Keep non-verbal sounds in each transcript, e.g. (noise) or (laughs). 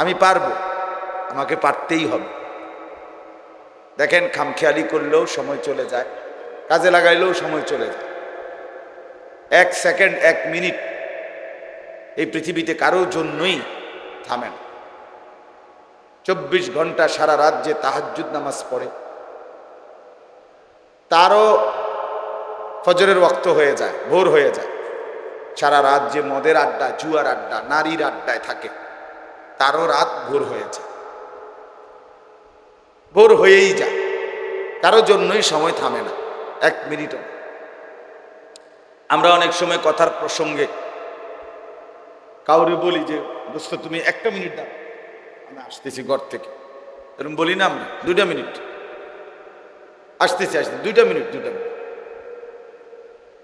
আমি পারব। আমাকে পারতেই হবে। দেখেন, খামখেয়ালি করলেও সময় চলে যায়, কাজে লাগাইলেও সময় চলে যায়। এক সেকেন্ড, এক মিনিট এই পৃথিবীতে কারোর জন্যই থামে না। চব্বিশ ঘণ্টা সারা রাত যে তাহাজ্জুদ নামাজ পড়ে, তারও ফজরের রক্ত হয়ে যায়, ভোর হয়ে যায়। সারা রাত যে মদের আড্ডা, জুয়ার আড্ডা, নারীর আড্ডায় থাকে। তারও রাত ভোর হয়েছে। ভোর হয়েই যায়। কারোর জন্যই সময় থামে না। এক মিনিটও আমরা অনেক সময় কথার প্রসঙ্গে কাউরে বলি যে, দোস্ত, তুমি একটা মিনিট দাও। আমি আসতেছি ঘর থেকে। এরকম বলি না আমরা, দুইটা মিনিট। আসতেছি আসতেছি, দুইটা মিনিট দুইটা মিনিট।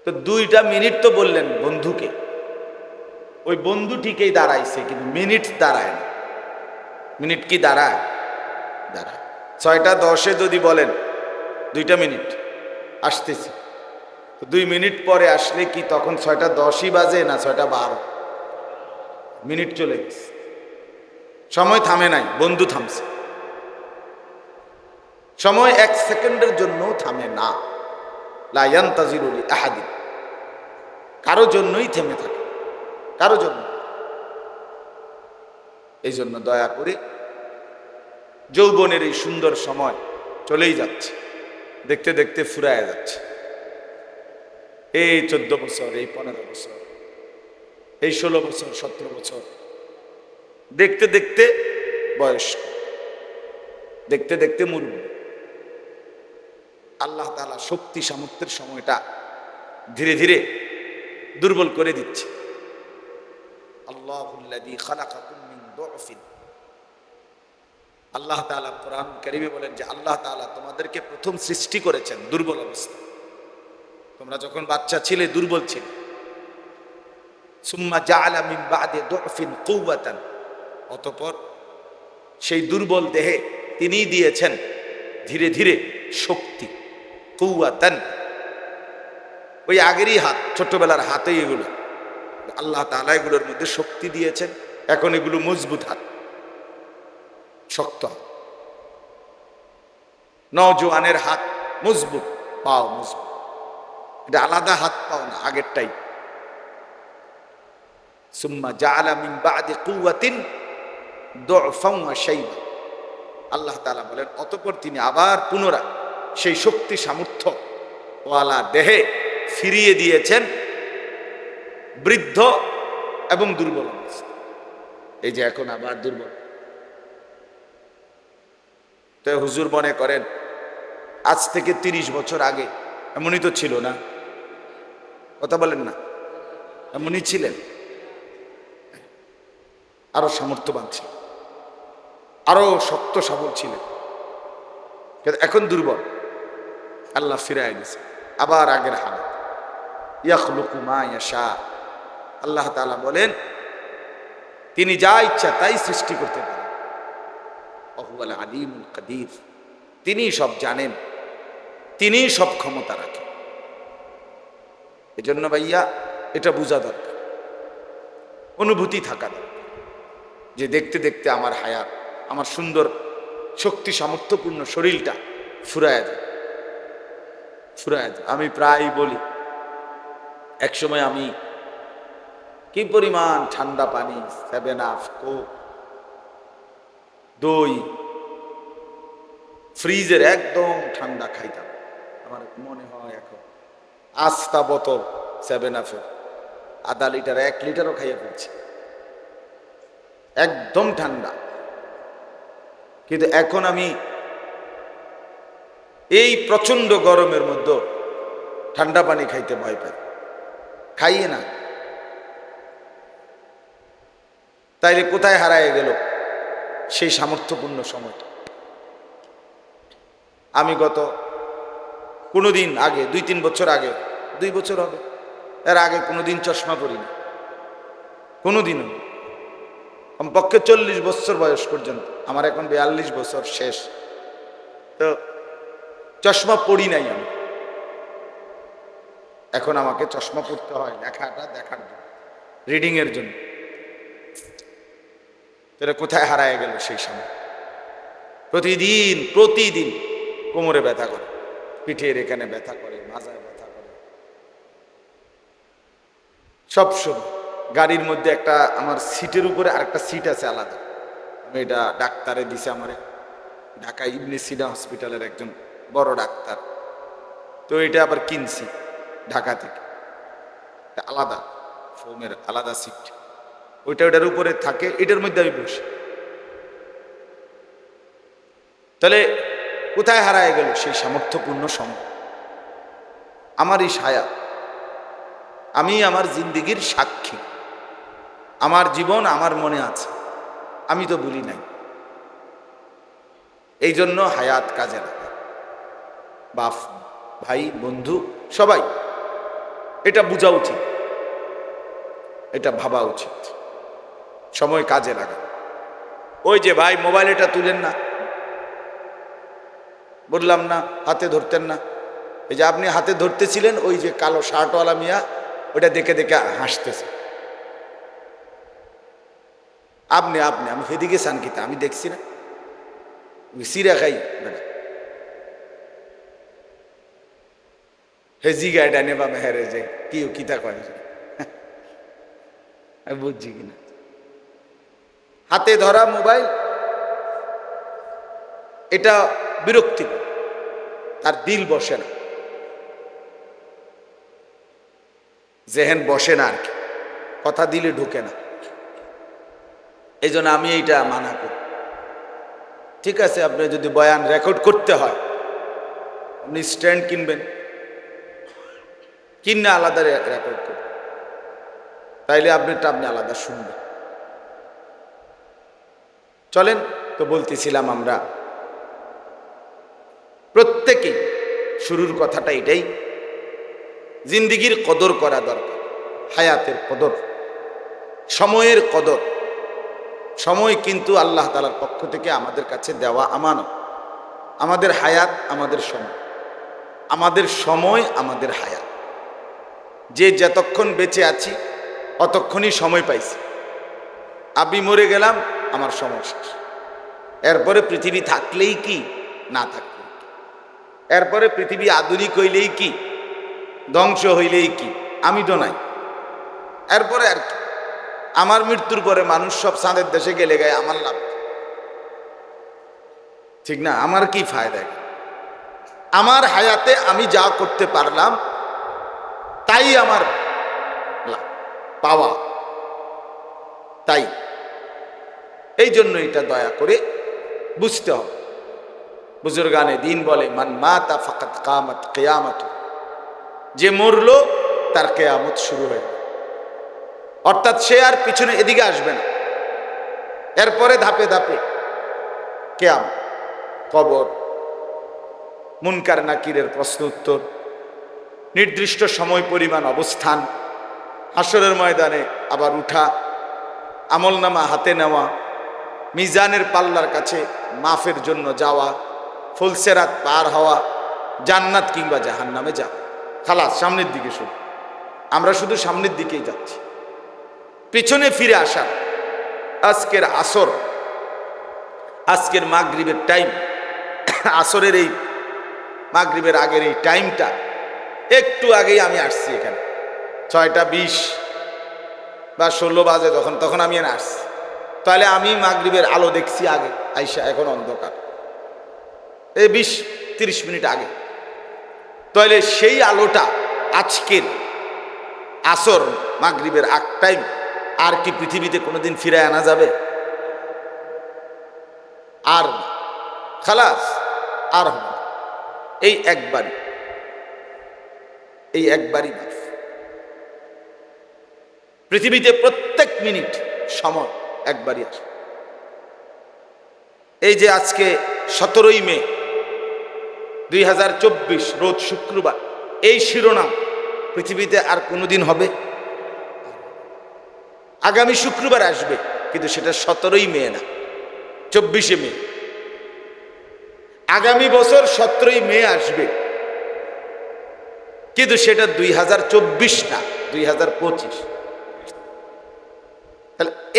তো দুইটা মিনিট তো বললেন বন্ধুকে। ওই বন্ধুটিকেই দাঁড়াইছে, কিন্তু মিনিট দাঁড়ায় না। মিনিট কি দাঁড়ায়? দাঁড়ায়। ছয়টা দশে যদি বলেন, দুইটা মিনিট, আসতেছি। দুই মিনিট পরে আসলে কি তখন ছয়টা দশই বাজে না ছয়টা বারো? মিনিট চলে গেছে। সময় থামে নাই, বন্ধু থামছে। সময় এক সেকেন্ডের জন্য থামে না। লায়ান তাজিরুলি আহাদিন। কারও জন্যই থেমে থাকে। কারও জন্য? এই জন্য দয়া করে যৌবনের এই সুন্দর সময় চলেই যাচ্ছে। দেখতে দেখতে ফুরায় যাচ্ছে। এই চোদ্দ বছর, এই পনেরো বছর, এই ষোলো বছর, সতেরো বছর, দেখতে দেখতে বয়স্ক, দেখতে দেখতে মরুম আল্লাহ তালা শক্তি সামর্থ্যের সময়টা ধীরে ধীরে দুর্বল করে দিচ্ছে। আল্লাহুল্লাযী খালাকাকুম মিন দুআফিন আল্লাহ তাআলা কোরআন কারীমে বলেন যে আল্লাহ তাআলা তোমাদেরকে প্রথম সৃষ্টি করেছেন দুর্বল অবস্থা। তোমরা যখন বাচ্চা ছিলে, দুর্বল ছিলে। সুম্মা জাআলা মিন বাদে দুআফিন কুওয়াতান। অতঃপর সেই দুর্বল দেহে তিনি দিয়েছেন ধীরে ধীরে শক্তি কুয়াতান ওই আগেরই হাত, ছোট্টবেলার হাতেই এগুলো। আল্লাহ তাআলা এগুলোর মধ্যে শক্তি দিয়েছেন। এখন এগুলো মজবুত হাত। শক্ত নজওয়ানের হাত মজবুত, পাও মজবুত। এটা আলাদা হাত পাও না ওয়া শাইবা। আল্লাহ বলেন, অতঃপর তিনি আবার পুনরায় সেই শক্তি সামর্থ্য ওয়ালা দেহে ফিরিয়ে দিয়েছেন। বৃদ্ধ এবং দুর্বল অবস্থা। এই যে এখন আবার দুর্বল। তো হুজুর মনে করেন, আজ থেকে তিরিশ বছর আগে এমনই তো ছিল না? কথা বলেন না। এমনই ছিলেন। আরও সামর্থ্যবান ছিল আরও শক্ত সবল ছিলেন। কিন্তু এখন দুর্বল। আল্লাহ দিছে আবার আগের হালত। মা ইয়াশা। আল্লাহ তাআলা বলেন, তিনি যা ইচ্ছা তাই সৃষ্টি করতে পারেন। অহুয়াল আলিমুল কাদির। তিনি সব জানেন, তিনি সব ক্ষমতা রাখেন। এজন্য ভাইয়া, এটা বোঝা দরকার। অনুভূতি থাকা দরকার। যে দেখতে দেখতে আমার হায়াত, আমার সুন্দর শক্তি সামর্থ্যপূর্ণ শরীরটা ফুরায় যায়। ফুরায় যায়। আমি প্রায় বলি, একসময় আমি কি পরিমাণ ঠান্ডা পানি? সেভেন আপ কোক দই। ফ্রিজের একদম ঠান্ডা খাইতাম। আমার মনে হয় এখন আস্তা বোতল সেভেন আপের আধা লিটার, এক লিটারও খাইয়ে ফেলছি। একদম ঠান্ডা। কিন্তু এখন আমি এই প্রচণ্ড গরমের মধ্যে ঠান্ডা পানি খাইতে ভয় পাই। খাইয়ে না। তাইলে কোথায় হারায় গেল? সেই সামর্থ্যপূর্ণ সময়টা। আমি গত কোনোদিন আগে, দুই তিন বছর আগে, দুই বছর হবে, এর আগে কোনোদিন চশমা পরিনি। কোনোদিনও। কমপক্ষে চল্লিশ বছর বয়স পর্যন্ত, আমার এখন বিয়াল্লিশ বছর শেষ। তো চশমা পড়ি নাই আমি। এখন আমাকে চশমা পড়তে হয় লেখাটা দেখার জন্য রিডিংয়ের জন্য। তাহলে কোথায় হারায় গেল সেই সময়? প্রতিদিন প্রতিদিন কোমরে ব্যথা করে, পিঠের এখানে ব্যথা করে, মাজায় ব্যথা করে। সব সময় গাড়ির মধ্যে একটা আমার সিটের উপরে আরেকটা সিট আছে আলাদা। আমি এটা ডাক্তারে দিছে আমার। ঢাকা ইবনে সিনা হসপিটালের একজন বড় ডাক্তার। তো এটা আবার কিনছি ঢাকা থেকে। এটা আলাদা, ফোমের আলাদা সিট। ওইটা ওটার উপরে থাকে, এটার মধ্যে আমি বসি। তাহলে কোথায় হারায় গেল সেই সামর্থ্যপূর্ণ সময়? আমার এই সায়া আমি আমার জিন্দিগির সাক্ষী। আমার জীবন আমার মনে আছে, আমি তো বলি নাই। এই জন্য হায়াত কাজে লাগে। বাপ, ভাই, বন্ধু, সবাই, এটা বোঝা উচিত, এটা ভাবা উচিত। সময় কাজে লাগা ওই যে ভাই মোবাইল এটা তুলেন না। বললাম, না, হাতে ধরতেন না। এই যে আপনি হাতে ধরতেছিলেন, ওই যে কালো শার্টওয়ালা মিয়া ওটা দেখে দেখে হাসতেছে। আপনি আপনি, আমি সেদিকে চান কিতা আমি দেখছি না। সিরা খাই হেজি গাইডা নেবা মেহেরে যে কি কিতা কয় (laughs) বুঝছি কিনা। হাতে ধরা মোবাইল, এটা বিরক্তিকর তার দিল বসে না। জেহেন বসে না আর কি, কথা দিলে ঢুকে না। এই আমি এইটা মানা করি। ঠিক আছে, আপনি যদি বয়ান রেকর্ড করতে হয়, আপনি স্ট্যান্ড কিনবেন, কিনে আলাদা রেকর্ড করবেন। তাইলে আপনারটা আপনি আলাদা শুনবেন। চলেন তো বলতেছিলাম আমরা। প্রত্যেকেই শুরুর কথাটা এটাই, জিন্দিগির কদর করা দরকার, হায়াতের কদর, সময়ের কদর। সময় কিন্তু আল্লাহ তালার পক্ষ থেকে আমাদের কাছে দেওয়া আমানত। আমাদের হায়াত, আমাদের সময়। আমাদের সময়, আমাদের হায়াত। যে যতক্ষণ বেঁচে আছি, অতক্ষণই সময় পাইছি। আমি মরে গেলাম আমার শেষ এরপরে পৃথিবী থাকলেই কি? না থাকলেই কি। এরপরে পৃথিবী আধুনিক হইলেই কি? ধ্বংস হইলেই কি? আমি তো নাই। এরপরে আর কি? আমার মৃত্যুর পরে মানুষ সব চাঁদের দেশে গেলে গায়ে আমার লাভ ঠিক না? আমার কি ফায়দা? আমার হায়াতে আমি যা করতে পারলাম, তাই আমার পাওয়া। তাই। এই জন্য এটা দয়া করে বুঝতে হবে। বুজুর্গানে দিন বলে, মান মাতা ফাকাত কামাত কেয়ামত। যে মরলো, তার কেয়ামত শুরু হয়ে অর্থাৎ সে আর পিছনে এদিকে আসবে না। এরপরে ধাপে ধাপে কেয়াম কবর, মুনকার নাকিরের প্রশ্ন উত্তর, নির্দিষ্ট সময়, পরিমাণ, অবস্থান হাসরের ময়দানে আবার উঠা, আমলনামা হাতে নেওয়া মিজানের পাল্লার কাছে মাফের জন্য যাওয়া ফুলসেরাত পার হওয়া, জান্নাত কিংবা জাহান নামে যা খালাস, সামনের দিকে শুধু আমরা শুধু সামনের দিকেই যাচ্ছি। পিছনে ফিরে আসা। আজকের আসর, আজকের মাগরিবের টাইম আসরের এই, মাগরিবের আগের এই টাইমটা একটু আগেই আমি আসছি এখানে। ছয়টা বিশ বা ষোলো বাজে যখন, তখন আমি এখানে আসছি। তাহলে আমি মাগরিবের আলো দেখছি আগে, আইসা এখন অন্ধকার। এই বিশ, তিরিশ মিনিট আগে। তাহলে সেই আলোটা আজকের আসর, মাগরিবের আগ টাইম আর কি পৃথিবীতে কোনোদিন ফিরে আনা যাবে? আর। খালাস, আর হবে এই একবারই। এই একবারই পৃথিবীতে প্রত্যেক মিনিট সময়। একবারই আসে এই যে আজকে সতেরোই মে দুই হাজার চব্বিশ, রোজ শুক্রবার, এই শিরোনাম পৃথিবীতে আর কোনোদিন হবে? আগামী শুক্রবার আসবে, কিন্তু সেটা সতেরোই মে না, চব্বিশে মে। আগামী বছর সতেরোই মে আসবে, কিন্তু সেটা দুই হাজার চব্বিশ না, দুই হাজার পঁচিশ।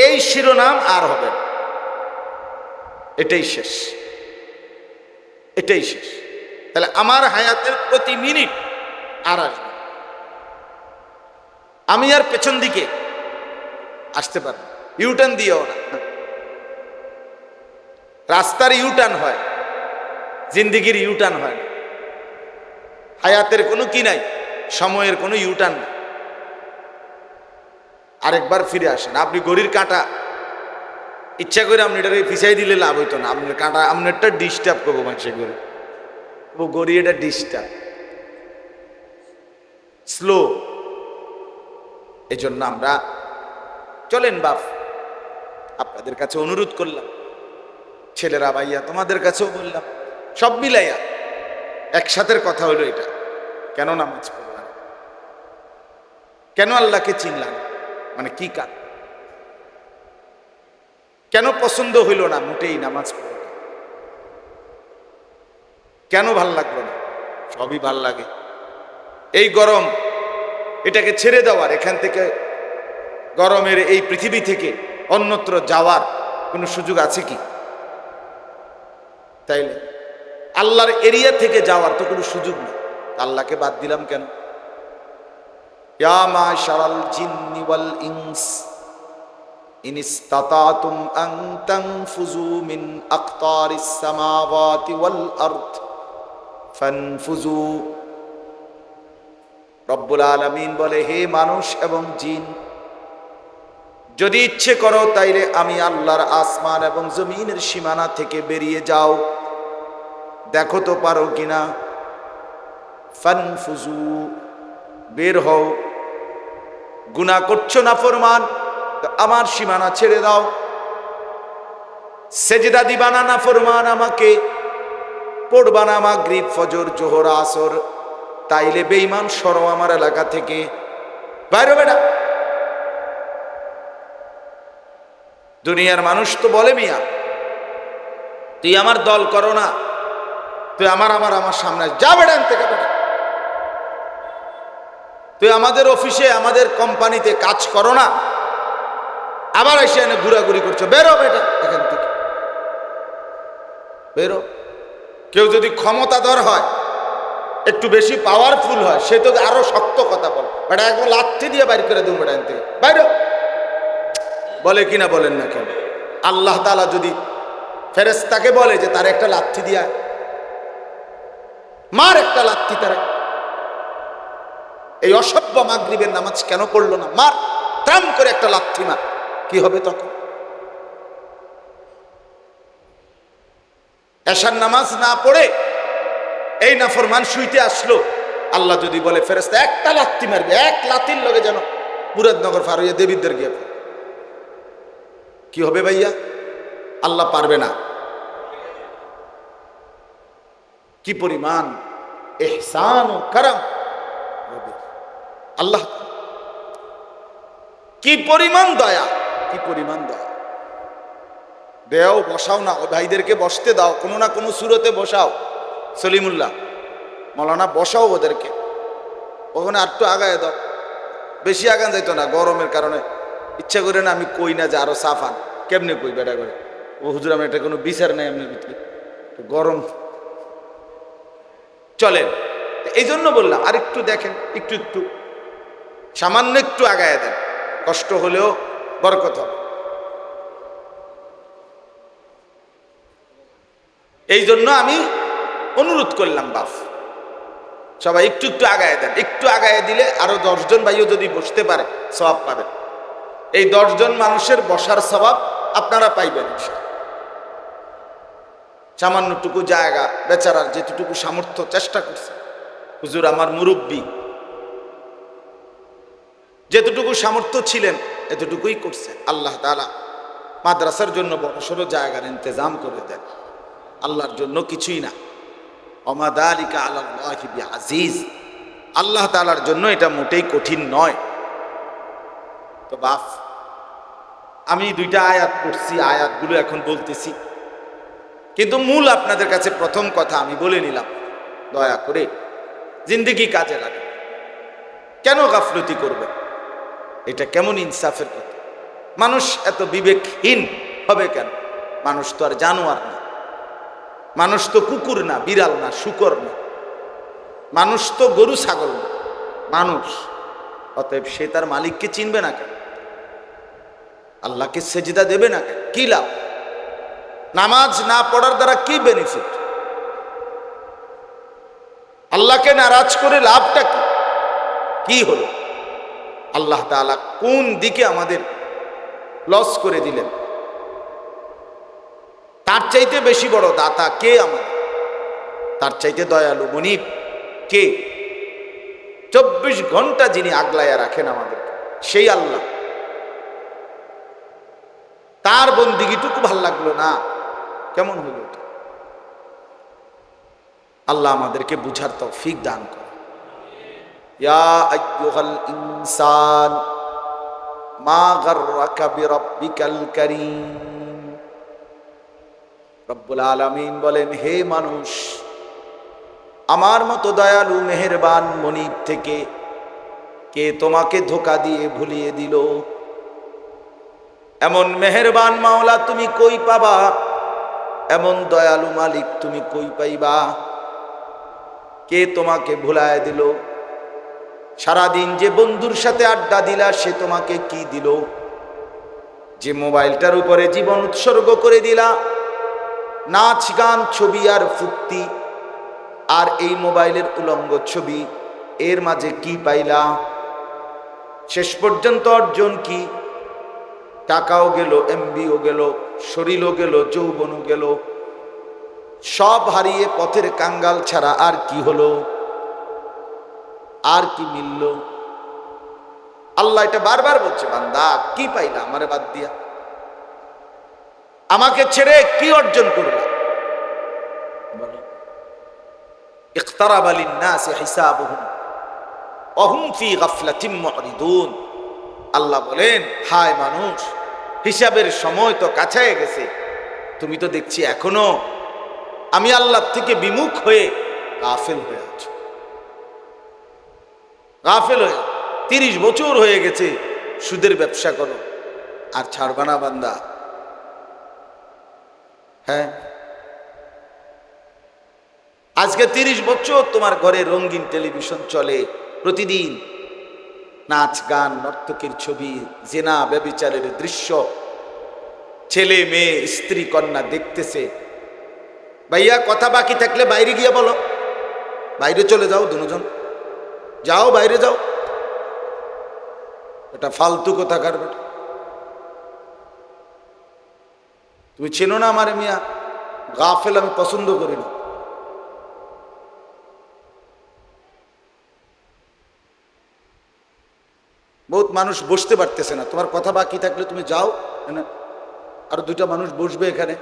এই শিরোনাম আর হবে না। এটাই শেষ। এটাই শেষ। তাহলে আমার হায়াতের প্রতি মিনিট আর আসবে আমি আর পেছন দিকে আসতে পারব ইউটার্ন দিয়েও না। রাস্তার ইউটার্ন হয়, জিন্দিগির ইউটার্ন হয় না। হায়াতের কোনো কি নাই, সময়ের কোনো ইউটার্ন নাই। আরেকবার ফিরে আসেন। আপনি গড়ির কাঁটা ইচ্ছা করে আপনি এটাকে পিছাই দিলে লাভ হইতো না। আপনার কাঁটা, আপনারটা ডিস্টার্ব করব মানুষের করে। ও এটা ডিস্টার্ব স্লো এই জন্য আমরা চলেন বাপ। আপনাদের কাছে অনুরোধ করলাম। ছেলেরা, ভাইয়া, তোমাদের কাছেও বললাম। সব মিলাইয়া একসাথের কথা হলো এটা। কেন নামাজ পড়লাম? কেন আল্লাহকে চিনলাম? মানে কি কাজ? কেন পছন্দ হইল না মোটেই নামাজ পড়া? কেন ভালো লাগল না? সবই ভালো লাগে। এই গরম, এটাকে ছেড়ে দেওয়ার, এখান থেকে গরমের এই পৃথিবী থেকে অন্যত্র যাওয়ার কোনো সুযোগ আছে কি? তাইলে আল্লাহর এরিয়া থেকে যাওয়ার তো কোনো সুযোগ নেই। আল্লাহকে বাদ দিলাম কেন? ইনস। মিন ওয়াল বলে, হে মানুষ এবং জিন, যদি ইচ্ছে করো তাইলে আমি আল্লাহর আসমান এবং জমিনের সীমানা থেকে বেরিয়ে যাও। দেখো তো পারো কিনা? ফানফুজু বের হও। গুনাহ করছ না ফরমান? আমার সীমানা ছেড়ে দাও। সেজদা দিবানা না ফরমান আমাকে? পড়বানা মাগরিব ফজর, জোহর, আসর। তাইলে বেঈমান সরো আমার এলাকা থেকে। বাইরে বেটা। দুনিয়ার মানুষ তো বলে মিয়া, তুই আমার দল করো না, তুই আমার আমার আমার সামনে যা বেড়ান থেকে বেড়া আমাদের অফিসে, আমাদের কোম্পানিতে কাজ করো না। আবার এসে এনে ঘুরাঘুরি করছ। বেরো বেটা এখান থেকে। বেরো। কেউ যদি ক্ষমতাধর হয়, একটু বেশি পাওয়ারফুল হয়, সে তো আরও শক্ত কথা বলে। বেটা একবার লাথি দিয়ে বাইর করে দেবো বেটা এখান থেকে। বাইরো বলে কিনা বলেন না কেন? আল্লাহ তালা যদি ফেরেস্তাকে বলে যে, তার একটা লাঠি দিয়া মার একটা লাঠি তার এই অসভ্য মাগরিবের নামাজ কেন পড়ল না? মার ত্রাম করে একটা লাথি মার। কি হবে তখন? এশার নামাজ না পড়ে এই নাফরমান শুইতে আসলো। আল্লাহ যদি বলে ফেরেস্তা একটা লাথি মারবে, এক লাথির লগে যেন মুরাদনগর ফারুইয়া দেবীদের গিয়ে কি হবে ভাইয়া? আল্লাহ পারবে না। কি পরিমাণ? এহসান ও কারাম। আল্লাহ কি পরিমাণ দয়া? কি পরিমাণ দয়া? দেও বসাও না ও ভাইদেরকে বসতে দাও কোনো না কোনো সুরতে বসাও। সলিমুল্লাহ মৌলানা বসাও ওদেরকে। ওখানে আর একটু আগায় দাও। বেশি আগান যাইতো না গরমের কারণে। ইচ্ছা করে না আমি কই না যে আরও সাফান। কেমনে কই বেটা করে? ও হুজুর আমি এটা কোনো বিচার নাই আপনার ভিতরে। তো গরম। চলেন। এই জন্য বললাম আর একটু দেখেন একটু একটু। সামান্য একটু আগায় দেন। কষ্ট হলেও বরকত হবে। এই জন্য আমি অনুরোধ করলাম বাপ সবাই একটু একটু আগায় দেন। একটু আগায় দিলে আরও দশজন ভাইও যদি বসতে পারে স্বভাব পাবেন। এই দশজন মানুষের বসার স্বভাব আপনারা পাইবেন সামান্যটুকু জায়গা, বেচারার যেটুকু সামর্থ্য, চেষ্টা করছে হুজুর আমার মুরব্বী যেতটুকু সামর্থ্য ছিলেন, এতটুকুই করছে আল্লাহ তালা মাদ্রাসার জন্য বড়সড় জায়গার ইন্তজাম করে দেন। আল্লাহর জন্য কিছুই না। অমাদালিকা আল্লাহ আজিজ আল্লাহ তালার জন্য এটা মোটেই কঠিন নয়। তো বাপ, আমি দুইটা আয়াত পড়ছি, আয়াতগুলো এখন বলতেছি। কিন্তু মূল আপনাদের কাছে প্রথম কথা আমি বলে নিলাম, দয়া করে জিন্দিগি কাজে লাগে। কেন গাফলতি করবে এটা কেমন ইনসাফের কথা? মানুষ এত বিবেকহীন হবে কেন? মানুষ তো আর জানোয়ার না। মানুষ তো কুকুর না, বিড়াল না, শুকর না। মানুষ তো গরু, ছাগল না। মানুষ। অতএব সে তার মালিককে চিনবে না কেন? আল্লাহকে সেজিদা দেবে না কেন? কি লাভ? নামাজ না পড়ার দ্বারা কি বেনিফিট আল্লাহকে নারাজ করে লাভটা কি? কি হলো? আল্লাহ তাআলা কোন দিকে আমাদের লস করে দিলেন? তার চাইতে বেশি বড় দাতা কে আমাদের? তার চাইতে দয়ালু মনিব কে? চব্বিশ ঘণ্টা যিনি আগলাইয়া রাখেন আমাদের সেই আল্লাহ। তার বন্দিগিটুকু ভালো লাগল না। কেমন হইল আল্লাহ আমাদেরকে বুঝার তৌফিক দান করে বলেন, হে মানুষ, আমার মতো দয়ালু মেহেরবান মনিব থেকে কে তোমাকে ধোকা দিয়ে ভুলিয়ে দিল? এমন মেহেরবান মাওলা তুমি কই পাবা? এমন দয়ালু মালিক তুমি কই পাইবা? কে তোমাকে ভুলায় দিল? সারাদিন যে বন্ধুর সাথে আড্ডা দিলা, সে তোমাকে কি দিল? যে মোবাইলটার উপরে জীবন উৎসর্গ করে দিলা, নাচ, গান, ছবি আর ফুক্তি আর এই মোবাইলের উলঙ্গ ছবি, এর মাঝে কি পাইলা? শেষ পর্যন্ত অর্জন কি? টাকাও গেল, এমবিও গেল, শরীরও গেল, যৌবনও গেল। সব হারিয়ে পথের কাঙ্গাল ছাড়া আর কি হলো? আর কি মিলল আল্লাহ এটা বারবার বলছে বান্দা কি পাইলা আমারে বাদ দিয়া আমাকে ছেড়ে কি অর্জন করলা বলো اقترب للناس حسابهم وهم في غفلة معرضون আল্লাহ বলেন হায় মানুষ হিসাবের সময় তো কাছায় গেছে তুমি তো দেখছি এখনো আমি আল্লাহ থেকে বিমুখ হয়ে গাফেল হয়ে আছো গাফেল হয়ে, তিরিশ বছর হয়ে গেছে সুদের ব্যবসা করো, আর ছাড়বা না বান্দা। হ্যাঁ? আজকে তিরিশ বছর তোমার ঘরে রঙিন টেলিভিশন চলে প্রতিদিন। নাচ, গান, নর্তকের ছবি, জেনা, ব্যবিচারের দৃশ্য। ছেলে, মেয়ে, স্ত্রী, কন্যা দেখতেছে। ভাইয়া, কথা বাকি থাকলে বাইরে গিয়ে বলো। বাইরে চলে যাও দুজন। যাও বাইরে যাও। এটা ফালতু কথা কার বেটা তুমি চেনো না আমার মিয়া? গাফেল আমি পছন্দ করি না। বহুত মানুষ বসতে পারতেছে না। তোমার কথা বাকি থাকলে তুমি যাও। না আর দুইটা মানুষ বসবে এখানে।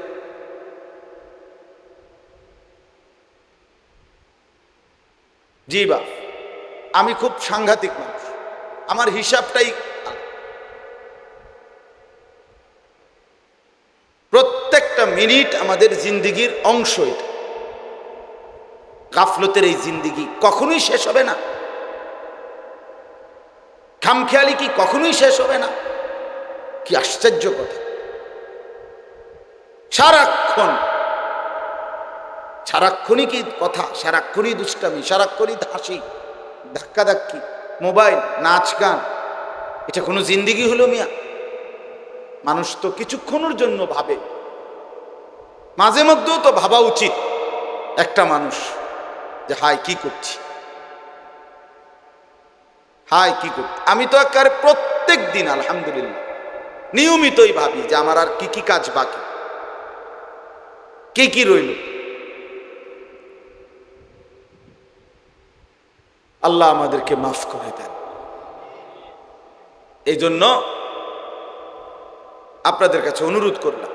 জি বা আমি খুব সাংঘাতিক মানুষ। আমার হিসাবটাই প্রত্যেকটা মিনিট আমাদের জিন্দিগির অংশ এটা। গাফলতের এই জিন্দিগি কখনোই শেষ হবে না। খামখেয়ালি কি কখনোই শেষ হবে না? কি আশ্চর্য কথা। সারাক্ষণ, সারাক্ষণই কি কথা, সারাক্ষণই দুষ্টামি, সারাক্ষণই হাসি। ধাক্কা ধাক্কি মোবাইল, নাচ গান, এটা কোনো জিন্দিগি হলো মিয়া। মানুষ তো কিছুক্ষণের জন্য ভাবে। মাঝে মধ্যেও তো ভাবা উচিত একটা মানুষ যে হাই কি করছি? হাই কি করছি? আমি তো একবারে প্রত্যেক দিন, আলহামদুলিল্লাহ, নিয়মিতই ভাবি যে, আমার আর কি কি কাজ বাকি? কি কি রইল? আল্লাহ আমাদেরকে মাফ করে দেন। এই জন্য আপনাদের কাছে অনুরোধ করলাম